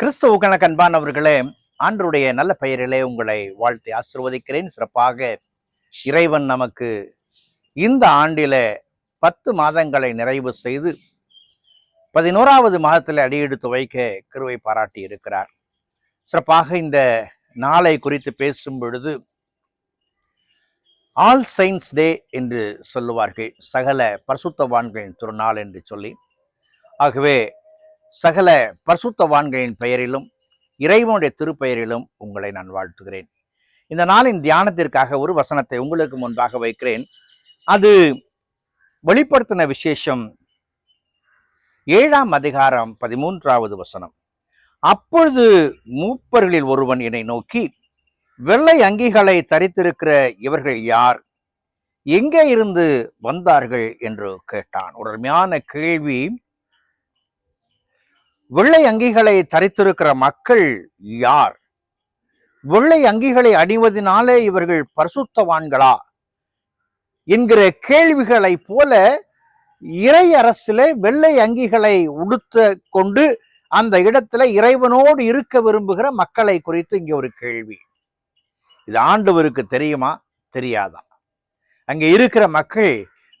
கிறிஸ்துவ கண்பானவர்களே ஆண்டருடைய நல்ல பெயரிலே உங்களை வாழ்த்தி ஆசிர்வதிக்கிறேன். சிறப்பாக இறைவன் நமக்கு இந்த ஆண்டில பத்து மாதங்களை நிறைவு செய்து பதினோராவது மாதத்தில் அடியெடுத்து வைக்க கிருவை பாராட்டி இருக்கிறார். சிறப்பாக இந்த நாளை குறித்து பேசும் பொழுது ஆல் சயின்ஸ் டே என்று சொல்லுவார்கள் சகல பரிசுத்தவான்களின் திருநாள் என்று சொல்லி. ஆகவே சகல பரிசுத்தவான்களின் பெயரிலும் இறைவனுடைய திருப்பெயரிலும் உங்களை நான் வாழ்த்துகிறேன். இந்த நாளின் தியானத்திற்காக ஒரு வசனத்தை உங்களுக்கு முன்பாக வைக்கிறேன். அது வெளிப்படுத்தின விசேஷம் ஏழாம் அதிகாரம் பதிமூன்றாவது வசனம். அப்பொழுது மூப்பர்களில் ஒருவன் என்னை நோக்கி வெள்ளை அங்கிகளை தரித்திருக்கிற இவர்கள் யார்? எங்கே இருந்து வந்தார்கள்? என்று கேட்டான். ஒரு அருமையான கேள்வி வெள்ளை அங்கிகளை தரித்திருக்கிற மக்கள் யார்? வெள்ளை அங்கிகளை அணிவதனாலே இவர்கள் பரிசுத்தவான்களா? என்கிற கேள்விகளை போல இறை அரசிலே வெள்ளை அங்கிகளை உடுத்த கொண்டு அந்த இடத்துல இறைவனோடு இருக்க விரும்புகிற மக்களை குறித்து இங்கே ஒரு கேள்வி. இது ஆண்டவருக்கு தெரியுமா? தெரியாதா? அங்கே இருக்கிற மக்கள்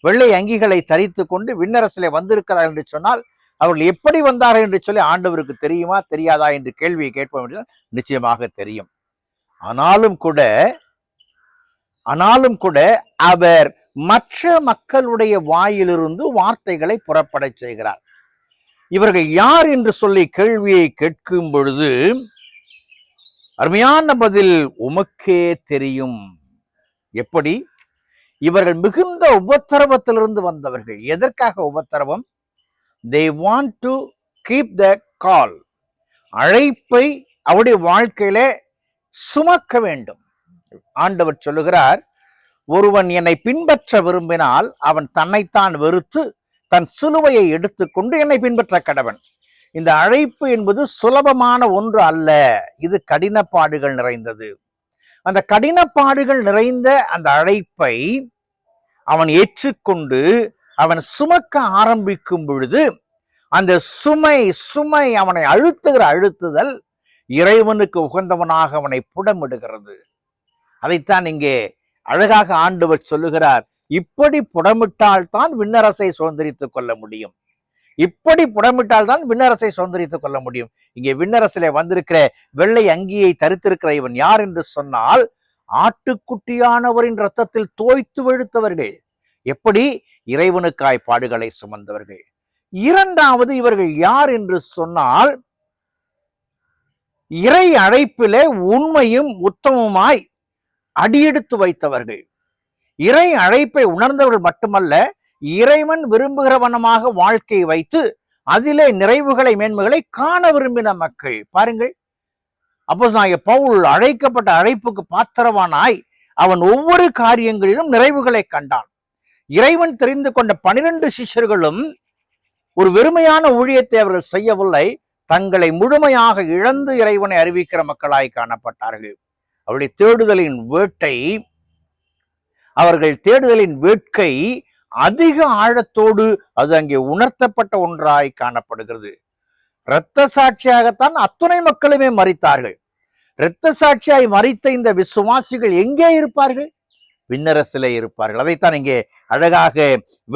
வெள்ளை அங்கிகளை தரித்து கொண்டு விண்ணரசிலே வந்திருக்கிறார்கள் என்று சொன்னால் அவர்கள் எப்படி வந்தார்கள் என்று சொல்லி ஆண்டவருக்கு தெரியுமா? தெரியாதா என்று கேள்வியை கேட்போம் என்றால் நிச்சயமாக தெரியும். ஆனாலும் கூட ஆனாலும் கூட அவர் மற்ற மக்களுடைய வாயிலிருந்து வார்த்தைகளை புறப்படச் செய்கிறார். இவர்கள் யார் என்று சொல்லி கேள்வியை கேட்கும் பொழுது அருமையான பதில் உமக்கே தெரியும். எப்படி? இவர்கள் மிகுந்த உபத்திரவத்திலிருந்து வந்தவர்கள். எதற்காக உபத்திரவம்? They want to keep the call அழைப்பை அவருடைய வாழ்க்கையில சுமக்க வேண்டும். ஆண்டவர் சொல்லுகிறார் ஒருவன் என்னை பின்பற்ற விரும்பினால் அவன் தன்னைத்தான் வெறுத்து தன் சிலுவையை எடுத்துக்கொண்டு என்னை பின்பற்ற கடவன். இந்த அழைப்பு என்பது சுலபமான ஒன்று அல்ல. இது கடினப்பாடுகள் நிறைந்தது. அந்த கடினப்பாடுகள் நிறைந்த அந்த அழைப்பை அவன் ஏற்றுக்கொண்டு அவன் சுமக்க ஆரம்பிக்கும் பொழுது அந்த சுமை சுமை அவனை அழுத்துகிற அழுத்துதல் இறைவனுக்கு உகந்தவனாக அவனை புடமிடுகிறது. அதைத்தான் இங்கே அழகாக ஆண்டவர் சொல்லுகிறார். இப்படி புடமிட்டால் தான் விண்ணரசை சுதந்திரித்துக் கொள்ள முடியும். இப்படி புடமிட்டால் தான் விண்ணரசை சுதந்திரித்துக் கொள்ள முடியும். இங்கே விண்ணரசிலே வந்திருக்கிற வெள்ளை அங்கியை தரித்திருக்கிற இவன் யார் என்று சொன்னால் ஆட்டுக்குட்டியானவரின் ரத்தத்தில் தோய்த்து வெழுத்தவர்கள் எப்படி இறைவனுக்காய் பாடுகளை சுமந்தவர்கள்? இரண்டாவது இவர்கள் யார் என்று சொன்னால் இறை அழைப்பிலே உண்மையும் உத்தமமாய் அடியெடுத்து வைத்தவர்கள். இறை அழைப்பை உணர்ந்தவர்கள் மட்டுமல்ல இறைவன் விரும்புகிறவனமாக வாழ்க்கையை வைத்து அதிலே நிறைவுகளை மேன்மைகளை காண விரும்பின மக்கள். பாருங்கள். அப்போ நான் பவுல் அழைக்கப்பட்ட அழைப்புக்கு பாத்திரவானாய் அவன் ஒவ்வொரு காரியங்களிலும் நிறைவுகளை கண்டான். இறைவன் தெரிந்து கொண்ட பனிரெண்டு சிஷ்யர்களும் ஒரு வெறுமையான ஊழியத்தை அவர்கள் செய்யவில்லை. தங்களை முழுமையாக இழந்து இறைவனை அறிவிக்கிற மக்களாய் காணப்பட்டார்கள். அவருடைய தேடுதலின் வேட்டை அவர்கள் தேடுதலின் வேட்கை அதிக ஆழத்தோடு அது அங்கே உணர்த்தப்பட்ட ஒன்றாய் காணப்படுகிறது. இரத்த சாட்சியாகத்தான் அத்துணை மக்களுமே மறித்தார்கள் இரத்த சாட்சியாய் மறித்த இந்த விசுவாசிகள் எங்கே இருப்பார்கள்? விண்ணரசிலே இருப்பார்கள். அதைத்தான் இங்கே அழகாக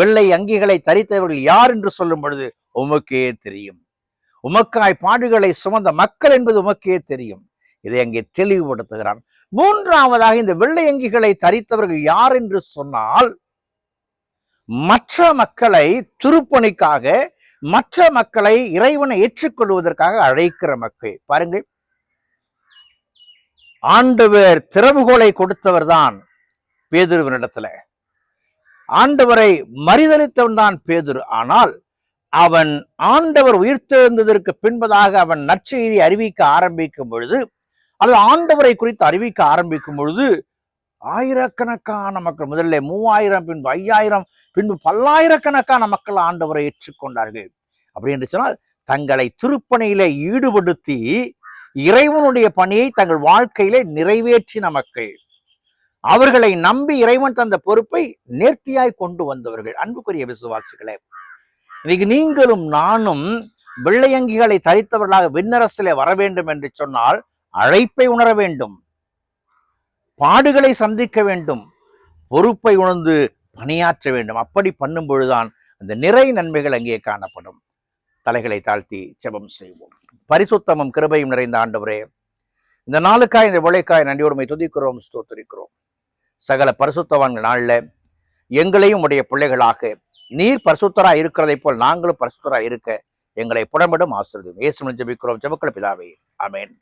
வெள்ளை அங்கிகளை தரித்தவர்கள் யார் என்று சொல்லும் பொழுது உமக்கே தெரியும். உமக்காய் பாடுகளை சுமந்த மக்கள் என்பது உமக்கே தெரியும். இதை அங்கே தெளிவுபடுத்துகிறான். மூன்றாவதாக இந்த வெள்ளை அங்கிகளை தரித்தவர்கள் யார் என்று சொன்னால் மற்ற மக்களை திருப்பணிக்காக மற்ற மக்களை இறைவனை ஏற்றுக்கொள்வதற்காக அழைக்கிற மக்கள். பாருங்கள். ஆண்டவர் திறவுகோலை கொடுத்தவர் தான் பேதுருவனிடத்துல ஆண்டவரை மறிதளித்தவன் தான் பேதுரு. ஆனால் அவன் ஆண்டவர் உயிர்த்தெழுந்ததற்கு பின்பதாக அவன் நற்செய்தி அறிவிக்க ஆரம்பிக்கும் பொழுது அல்லது ஆண்டவரை குறித்து அறிவிக்க ஆரம்பிக்கும் பொழுது ஆயிரக்கணக்கான மக்கள் முதல்ல மூவாயிரம் பின்பு ஐயாயிரம் பின்பு பல்லாயிரக்கணக்கான மக்கள் ஆண்டவரை ஏற்றுக்கொண்டார்கள். அப்படி என்று சொன்னால் தங்களை திருப்பணியிலே ஈடுபடுத்தி இறைவனுடைய பணியை தங்கள் வாழ்க்கையிலே நிறைவேற்றின மக்கள். அவர்களை நம்பி இறைவன் தந்த பொறுப்பை நேர்த்தியாய் கொண்டு வந்தவர்கள். அன்புக்குரிய விசுவாசிகளே இன்னைக்கு நீங்களும் நானும் வெள்ளையங்கிகளை தரித்தவர்களாக விண்ணரசிலே வர வேண்டும் என்று சொன்னால் அழைப்பை உணர வேண்டும் பாடுகளை சந்திக்க வேண்டும் பொறுப்பை உணர்ந்து பணியாற்ற வேண்டும். அப்படி பண்ணும் பொழுதுதான் அந்த நிறை நன்மைகள் அங்கே காணப்படும். தலைகளை தாழ்த்தி ஜெபம் செய்வோம். பரிசுத்தமும் கிருபையும் நிறைந்த ஆண்டவரே இந்த நாளுக்காய் இந்த விளைக்காய் நன்றியோடுமை துதிக்கிறோம் ஸ்தோத்திரிக்கிறோம். சகல பரிசுத்தவன் நாள்ல எங்களையும் உடைய பிள்ளைகளாக. நீர் பரிசுத்தராக இருக்கிறதை போல் நாங்களும் பரிசுத்தராக இருக்க எங்களை புடமிடும் ஆசிரியர் இயேசு ஜபிக்கிறோம். ஜெபக்கள பிதாவே. அமேன்